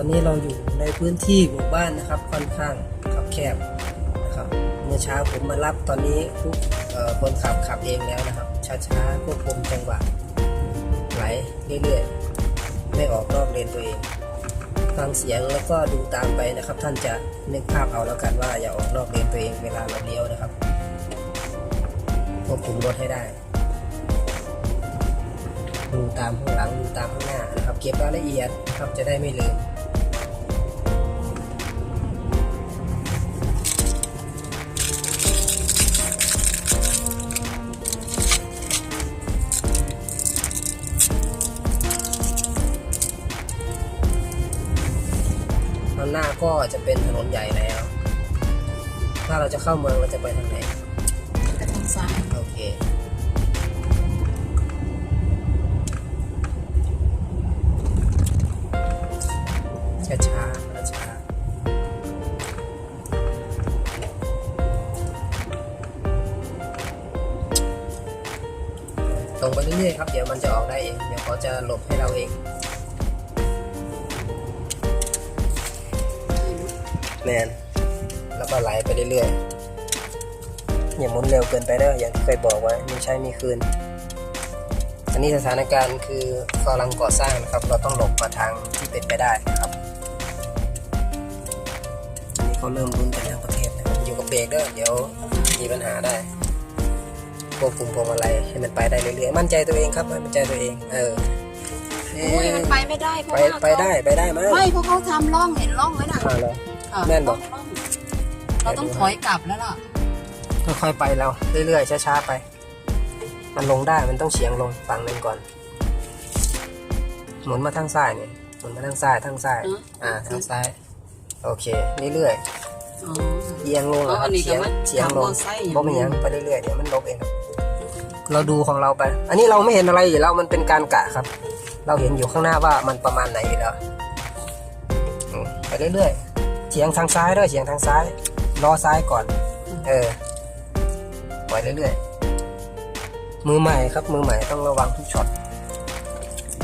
อนนี้เราอยู่ในพื้นที่หมู่บ้านนะครับค่อนข้างขับแคบนะครับเมื่อเช้าผมมารับตอนนี้ทุกเอ่อคนขับขับเองแล้วนะครับ ช้าๆควบคุมจังหวะไหลเรื่อยๆไม่ออกนอกเลนตัวเองฟังเสียงแล้วก็ดูตามไปนะครับ ท่านจะนึกภาพเอาแล้วกันว่าอย่าออกนอกเลนตัวเองเวลาเราเลี้ยวนะครับควบคุมรถให้ได้ดูตามข้างหลังดูตามข้างหน้านะครับ เก็บรายละเอียดครับจะได้ไม่ลืม ข้างหน้าก็จะเป็นถนนใหญ่แล้ว ถ้าเราจะเข้าเมืองเราจะไปทางไหนไปทางซ้ายโอเคช้าช้าๆช้าๆตรงไปเรื่อยๆครับ เดี๋ยวมันจะออกได้เอง เดี๋ยวเขาจะหลบให้เราเอง แมนแล้วก็ไหลไปเรื่อยๆอย่าหมุนเร็วเกินไปเด้ออย่างที่เคยบอกไว้มีใช้มีคืน อันนี้สถานการณ์คือกำลังก่อสร้างนะครับ เราต้องหลบมาทางที่เป็นไปได้นะครับอันนี้เขาเริ่มรุนกันทั้งประเทศนะครับอยู่กับเบรกเด้อเดี๋ยวมีปัญหาได้ควบคุมพวงมาลัยให้มันไปได้เรื่อยๆมั่นใจตัวเองครับมั่นใจตัวเอง เออเอ๊ะอุ้ยมันไปไม่ได้เพราะไปว่าไปได้ไปได้มั้ยไม่เพราะเขาทำร่องเห็นร่องไหมน่ะ อ่าแล้ว ค่ะแม่นบอกร่องเราต้องถอยกลับแล้วล่ะ ค่อยๆไปเราเรื่อยๆช้าๆไป มันลงได้มันต้องเฉียงลงฝั่งหนึ่งก่อน หมุนมาทางซ้ายเนี่ยหมุนมาทางซ้ายทางซ้าย อืม อ่าทางซ้าย โอเคเรื่อยอ๋อ ๆเอียงลงอ๋อนะคอัรับนนี้เฉียงก็ว่าเฉียงลงขับมอไซค์อย่างนี้บ่เป็นหยังไปเรื่อยๆเดี๋ยวมันลบเองครับเราดูของเราไป อันนี้เราไม่เห็นอะไรอยู่แล้วมันเป็นการกะครับ เราเห็นอยู่ข้างหน้าว่ามันประมาณไหนอยู่แล้วอืมไปเรื่อยๆ เฉียงทางซ้ายด้วยเฉียงทางซ้ายล้อซ้ายก่อน เออปล่อยเรื่อยๆ มือใหม่ครับ มือใหม่ต้องระวังทุกช็อต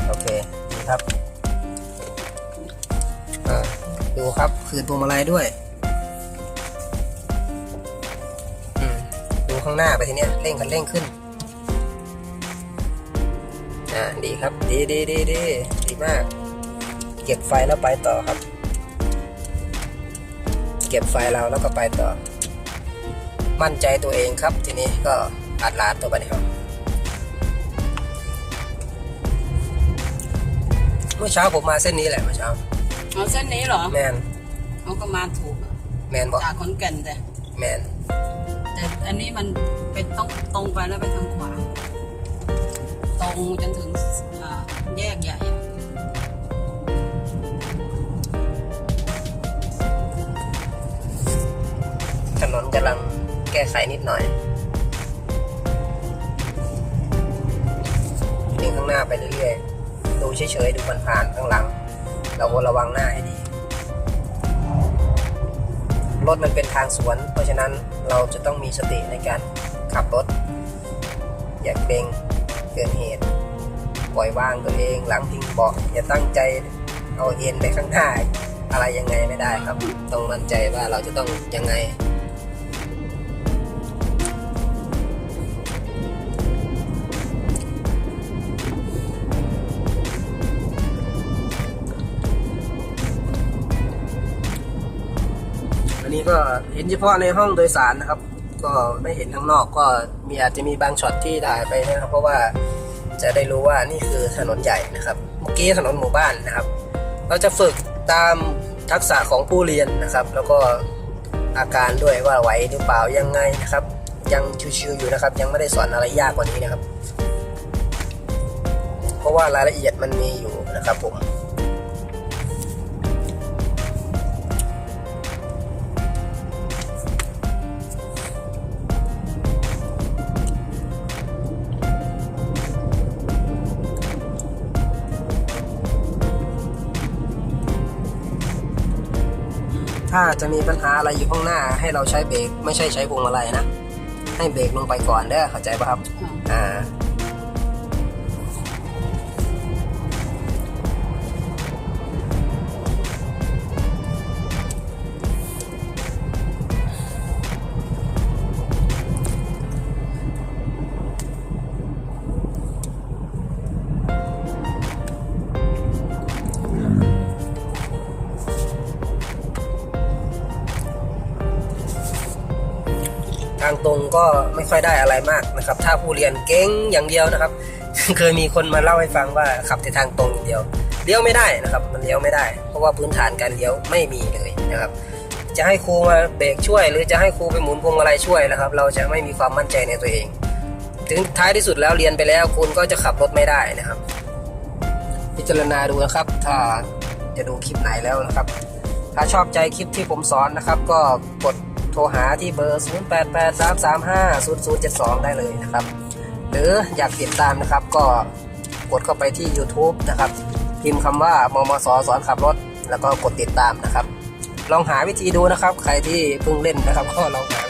โอเคดีครับอ่าดูครับคืนพวงมาลัยด้วยอืมดูข้างหน้าไปทีเนี้ยเร่งคันเร่งขึ้น อ่าดีครับ ดีดีดีดีดีมาก เก็บไฟแล้วไปต่อครับ เก็บไฟเราแล้วก็ไปต่อ มั่นใจตัวเองครับ ทีนี้ก็อัดลาดตัวไปนี่ครับเมื่อเช้าผมมาเส้นนี้แหละเมื่อเช้าเอาเส้นนี้เหรอแมนเขาก็มาถูกแมนบอกจากขอนแก่นแต่แมนแต่อันนี้มันเป็นต้องตรงไปแล้วไปทางขวา ตรงจนถึงอ่าแยกใหญ่อะ กำลังแก้ไขนิดหน่อยดึงข้างหน้าไปเรื่อยๆ ดูเฉยๆ ดูผ่านๆข้างหลัง เราควรระวังหน้าให้ดี รถมันเป็นทางสวน เพราะฉะนั้นเราจะต้องมีสติในการขับรถ อย่าเกรงเกินเหตุ ปล่อยวางตัวเองหลังพิงเบาะอย่าตั้งใจเอาเอ็นไปข้างหน้าอะไรยังไงไม่ได้ครับ ต้องมั่นใจว่าเราจะต้องยังไง ก็เห็นเฉพาะในห้องโดยสารนะครับ ก็ไม่เห็นข้างนอกก็มีอาจจะมีบางช็อตที่ถ่ายไปนะครับ เพราะว่าจะได้รู้ว่านี่คือถนนใหญ่นะครับ เมื่อกี้ถนนหมู่บ้านนะครับ เราจะฝึกตามทักษะของผู้เรียนนะครับ แล้วก็อาการด้วยว่าไหวหรือเปล่ายังไงนะครับ ยังชิวๆอยู่นะครับ ยังไม่ได้สอนอะไรยากกว่านี้นะครับ เพราะว่ารายละเอียดมันมีอยู่นะครับผม ถ้าจะมีปัญหาอะไรอยู่ข้างหน้า ให้เราใช้เบรกไม่ใช่ใช้พวงมาลัยนะ ให้เบรกลงไปก่อนเด้อเข้าใจป่ะครับ อ่า อ่าตรงก็ไม่ค่อยได้อะไรมากนะครับ ถ้าผู้เรียนเก่งอย่างเดียวนะครับ เคยมีคนมาเล่าให้ฟังว่าขับแต่ทางตรงอย่างเดียวเลี้ยวไม่ได้นะครับ มันเลี้ยวไม่ได้ เพราะว่าพื้นฐานการเลี้ยวไม่มีเลยนะครับ จะให้ครูมาเบรกช่วย หรือจะให้ครูไปหมุนพวงมาลัยช่วยนะครับ เราจะไม่มีความมั่นใจในตัวเอง ถึงท้ายที่สุดแล้วเรียนไปแล้วคุณก็จะขับรถไม่ได้นะครับ พิจารณาดูนะครับ ถ้าจะดูคลิปไหนแล้วนะครับ ถ้าชอบใจคลิปที่ผมสอนนะครับ ก็กด ทรหาที่เบอร์ 0883350072 ได้เลยนะครับ หรืออยากติดตามนะครับก็กดเข้าไปที่ YouTube นะครับ พิมพ์คำว่ามมสสอนขับรถ แล้วก็กดติดตามนะครับ ลองหาวิธีดูนะครับ ใครที่เพิ่งเล่นนะครับ ก็ลองหา